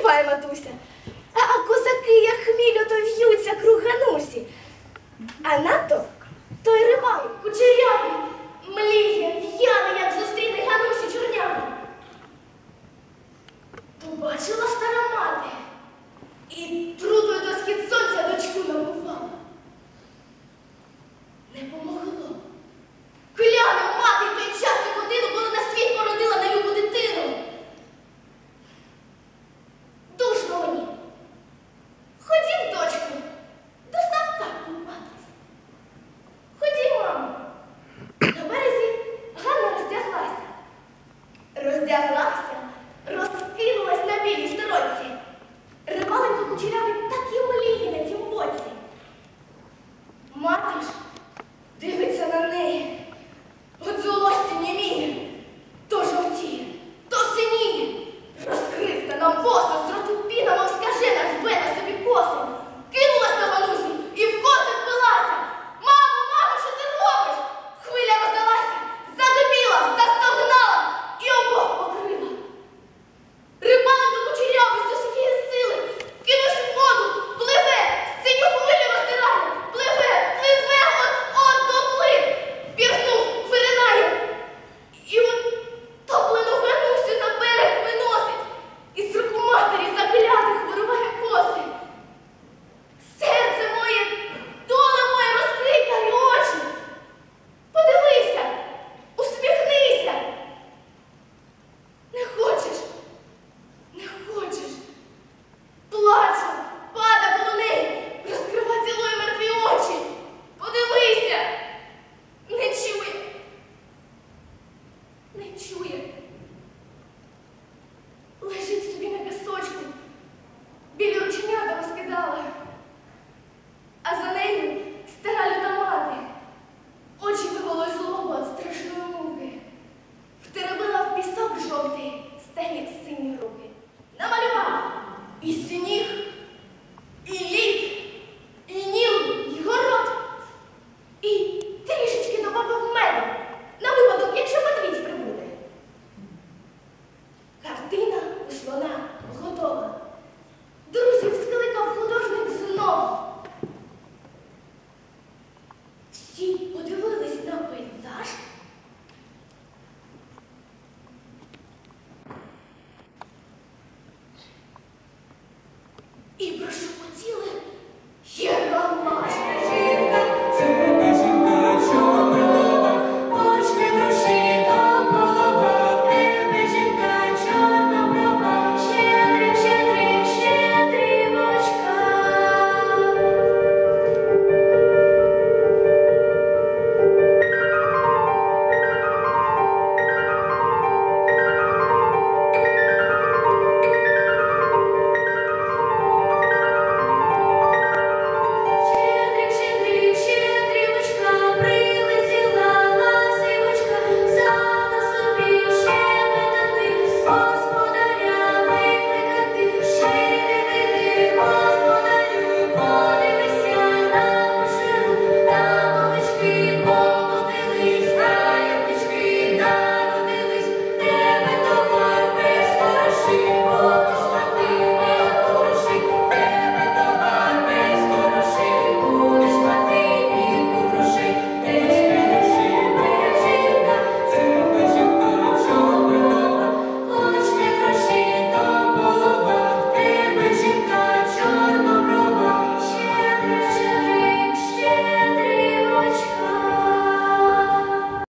співає матуся. А, козаки, як хмілю, то в'ються круганусі. А нато той рибал кучерявий, мліє, в'яне, як зустріне Ганусі чорнявий. То бачила стара. slowly.